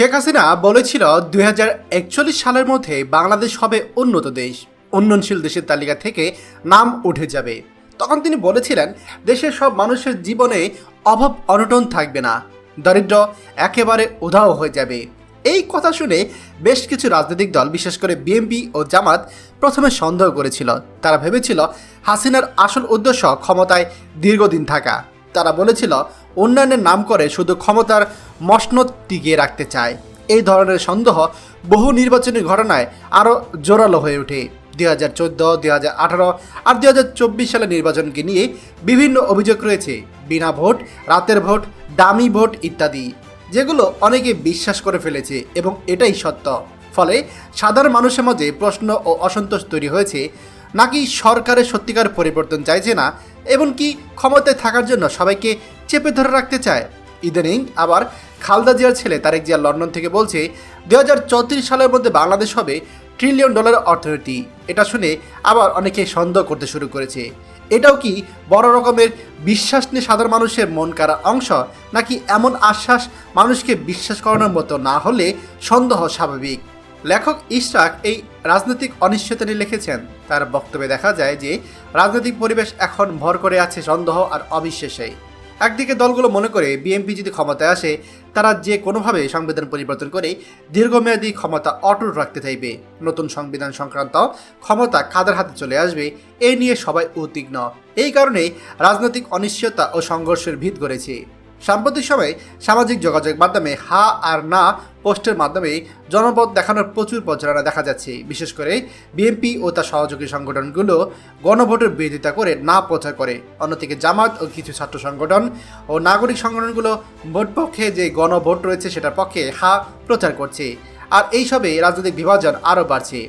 শেখ হাসিনা বলেছিল দুই হাজার একচল্লিশ সালের মধ্যে বাংলাদেশ হবে উন্নত দেশ, উন্নয়নশীল দেশের তালিকা থেকে নাম উঠে যাবে। তখন তিনি বলেছিলেন, দেশের সব মানুষের জীবনে অভাব, অনটন থাকবে না। দরিদ্র একেবারে উধাও হয়ে যাবে। এই কথা শুনে বেশ কিছু রাজনৈতিক দল, বিশেষ করে বিএনপি ও জামাত, প্রথমে সন্দেহ করেছিল। তারা ভেবেছিল হাসিনার আসল উদ্দেশ্য ক্ষমতায় দীর্ঘদিন থাকা। তারা বলেছিল, উন্নয়নের নাম করে শুধু ক্ষমতার মসনদ টিকিয়ে রাখতে চায়। এই ধরনের সন্দেহ বহু নির্বাচনী ঘটনায় আরও জোরালো হয়ে ওঠে। দুই হাজার চোদ্দ, দুই হাজার আঠারো আর দুই হাজার চব্বিশ সালের নির্বাচনকে নিয়ে বিভিন্ন অভিযোগ রয়েছে। বিনা ভোট, রাতের ভোট, দামি ভোট ইত্যাদি, যেগুলো অনেকে বিশ্বাস করে ফেলেছে এবং এটাই সত্য। ফলে সাধারণ মানুষের মাঝে প্রশ্ন ও অসন্তোষ তৈরি হয়েছে। নাকি সরকারের সত্যিকার পরিবর্তন চাইছে না? এমনকি ক্ষমতায় থাকার জন্য সবাইকে চেপে ধরে রাখতে চায়। ইদানিং আবার খালদা জিয়ার ছেলে তারেক জিয়া লন্ডন থেকে বলছে দু হাজার চৌত্রিশ সালের মধ্যে বাংলাদেশ হবে ট্রিলিয়ন ডলার অর্থনীতি। এটা শুনে আবার অনেকে সন্দেহ করতে শুরু করেছে। এটাও কি বড় রকমের বিশ্বাস নিয়ে সাধারণ মানুষের মন কারা অংশ, নাকি এমন আশ্বাস মানুষকে বিশ্বাস করানোর মতো না হলে সন্দেহ স্বাভাবিক? লেখক ইশরাক এই রাজনৈতিক অনিশ্চয়তা নিয়ে লিখেছেন। তার বক্তব্যে দেখা যায় যে, রাজনৈতিক পরিবেশ এখন ভর করে আছে সন্দেহ আর অবিশ্বাসে। একদিকে দলগুলো মনে করে বিএনপি যদি ক্ষমতায় আসে, তারা যে কোনোভাবে সংবিধান পরিবর্তন করে দীর্ঘমেয়াদী ক্ষমতা অটুট রাখতে চাইবে। নতুন সংবিধান সংক্রান্ত ক্ষমতা কাদের হাতে চলে আসবে এই নিয়ে সবাই উদ্বিগ্ন। এই কারণে রাজনৈতিক অনিশ্চয়তা ও সংঘর্ষের ভিত গড়েছে। সাম্প্রতিক সময়ে সামাজিক যোগাযোগ মাধ্যমে হা আর না পোস্টের মাধ্যমে জনপদ দেখানোর প্রচুর প্রচারণা দেখা যাচ্ছে। বিশেষ করে বিএনপি ও তার সহযোগী সংগঠনগুলো গণভোটের বিরোধিতা করে না প্রচার করে। অন্যদিকে জামাত ও কিছু ছাত্র সংগঠন ও নাগরিক সংগঠনগুলো ভোট পক্ষে যে গণভোট রয়েছে সেটার পক্ষে হা প্রচার করছে। আর এইসবে রাজনৈতিক বিভাজন আরও বাড়ছে।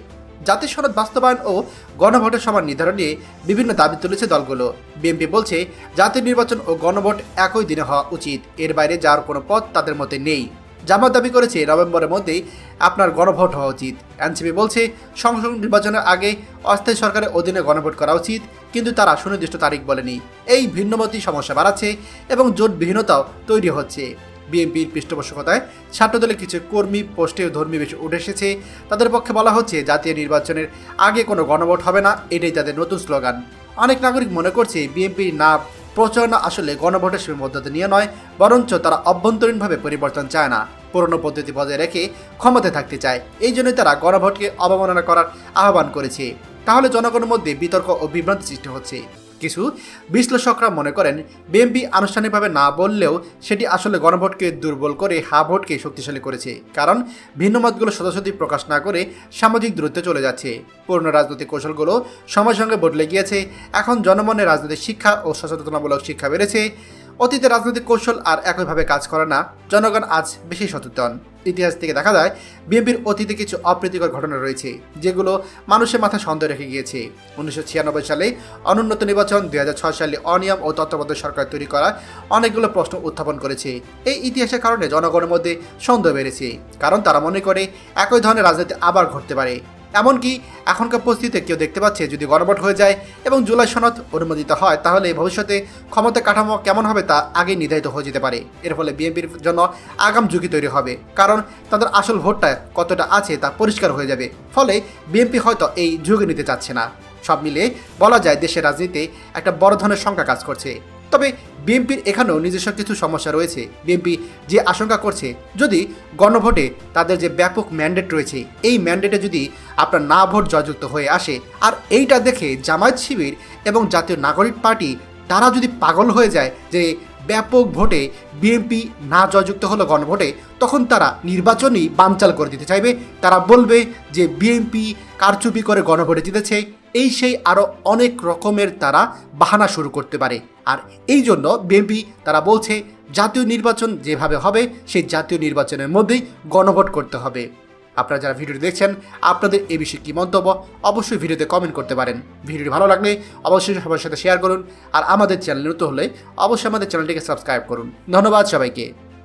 জাতীয় সনদ বাস্তবায়ন ও গণভোটের সমান নির্ধারণ নিয়ে বিভিন্ন দাবি তুলেছে দলগুলো। বিএনপি বলছে, জাতীয় নির্বাচন ও গণভোট একই দিনে হওয়া উচিত। এর বাইরে যাওয়ার কোনো পথ তাদের মধ্যে নেই। জামাত দাবি করেছে, নভেম্বরের মধ্যেই আপনার গণভোট হওয়া উচিত। এনসিপি বলছে, সংসদ নির্বাচনের আগে অস্থায়ী সরকারের অধীনে গণভোট করা উচিত, কিন্তু তারা সুনির্দিষ্ট তারিখ বলেনি। এই ভিন্নমতি সমস্যা বাড়াচ্ছে এবং জোটবিহীনতাও তৈরি হচ্ছে। বিএনপির পৃষ্ঠপোষকতায় ছাত্রদলের কিছু কর্মী, পোস্টে ধর্মী বেশি উঠে এসেছে। তাদের পক্ষে বলা হচ্ছে, জাতীয় নির্বাচনের আগে কোনো গণভোট হবে না, এটাই তাদের নতুন স্লোগান। অনেক নাগরিক মনে করছে বিএনপির না প্রচারণা আসলে গণভোটের সীমাবদ্ধতা নিয়ে নয়, বরঞ্চ তারা অভ্যন্তরীণভাবে পরিবর্তন চায় না, পুরনো পদ্ধতি বজায় রেখে ক্ষমতায় থাকতে চায়। এই জন্যই তারা গণভোটকে অবমাননা করার আহ্বান করেছে। তাহলে জনগণের মধ্যে বিতর্ক ও বিভ্রান্তি সৃষ্টি হচ্ছে। কিছু বিশ্লেষকরা মনে করেন, বিএনপি আনুষ্ঠানিকভাবে না বললেও সেটি আসলে গণভোটকে দুর্বল করে হা ভোটকে শক্তিশালী করেছে। কারণ ভিন্ন মতগুলো সদস্যদি প্রকাশ না করে সামাজিক দূরত্বে চলে যাচ্ছে। পুরনো রাজনৈতিক কৌশলগুলো সময়ের সঙ্গে বদলে গিয়েছে। এখন জনমনে রাজনৈতিক শিক্ষা ও সচেতনামূলক শিক্ষা বেড়েছে। অতীতে রাজনৈতিক কৌশল আর একইভাবে কাজ করে না। জনগণ আজ বেশি সচেতন। ইতিহাস থেকে দেখা যায়, বিএনপির অতীতে কিছু অপ্রীতিকর ঘটনা রয়েছে, যেগুলো মানুষের মাথায় সন্দেহ রেখে গিয়েছে। উনিশশো ছিয়ানব্বই সালে অনুন্নত নির্বাচন, দুই হাজার ছয় সালে অনিয়ম ও তত্ত্বাবধায়ক সরকার তৈরি করা অনেকগুলো প্রশ্ন উত্থাপন করেছে। এই ইতিহাসের কারণে জনগণের মধ্যে সন্দেহ বেড়েছে, কারণ তারা মনে করে একই ধরনের রাজনীতি আবার ঘটতে পারে। এমনকি এখনকার পরিস্থিতিতে কেউ দেখতে পাচ্ছে যদি গণভোট হয়ে যায় এবং জুলাই সনদ অনুমোদিত হয়, তাহলে ভবিষ্যতে ক্ষমতা কাঠামো কেমন হবে তা আগেই নির্ধারিত হয়ে যেতে পারে। এর ফলে বিএনপির জন্য আগাম ঝুঁকি তৈরি হবে, কারণ তাদের আসল ভোটটা কতটা আছে তা পরিষ্কার হয়ে যাবে। ফলে বিএনপি হয়তো এই ঝুঁকি নিতে চাচ্ছে না। সব মিলিয়ে বলা যায় দেশের রাজনীতিতে একটা বড় ধরনের সংখ্যা কাজ করছে। তবে বিএনপির এখানেও নিজস্ব কিছু সমস্যা রয়েছে। বিএনপি যে আশঙ্কা করছে, যদি গণভোটে তাদের যে ব্যাপক ম্যান্ডেট রয়েছে, এই ম্যান্ডেটে যদি আপনার না ভোট জয়যুক্ত হয়ে আসে, আর এইটা দেখে জামায়াত শিবির এবং জাতীয় নাগরিক পার্টি, তারা যদি পাগল হয়ে যায় যে ব্যাপক ভোটে বিএনপি না জয়যুক্ত হলো গণভোটে, তখন তারা নির্বাচনই বানচাল করে দিতে চাইবে। তারা বলবে যে বিএনপি কারচুপি করে গণভোটে জিতেছে। এই সেই আরও অনেক রকমের তারা বাহানা শুরু করতে পারে। আর এই জন্য বিএনপি তারা বলছে, জাতীয় নির্বাচন যেভাবে হবে, সেই জাতীয় নির্বাচনের মধ্যেই গণভোট করতে হবে। আপনারা যারা ভিডিওটি দেখছেন, আপনাদের এ বিষয়ে কী মন্তব্য, অবশ্যই ভিডিওতে কমেন্ট করতে পারেন। ভিডিওটি ভালো লাগলে অবশ্যই সবার সাথে শেয়ার করুন। আর আমাদের চ্যানেল নতুন হলে অবশ্যই আমাদের চ্যানেলটিকে সাবস্ক্রাইব করুন। ধন্যবাদ সবাইকে।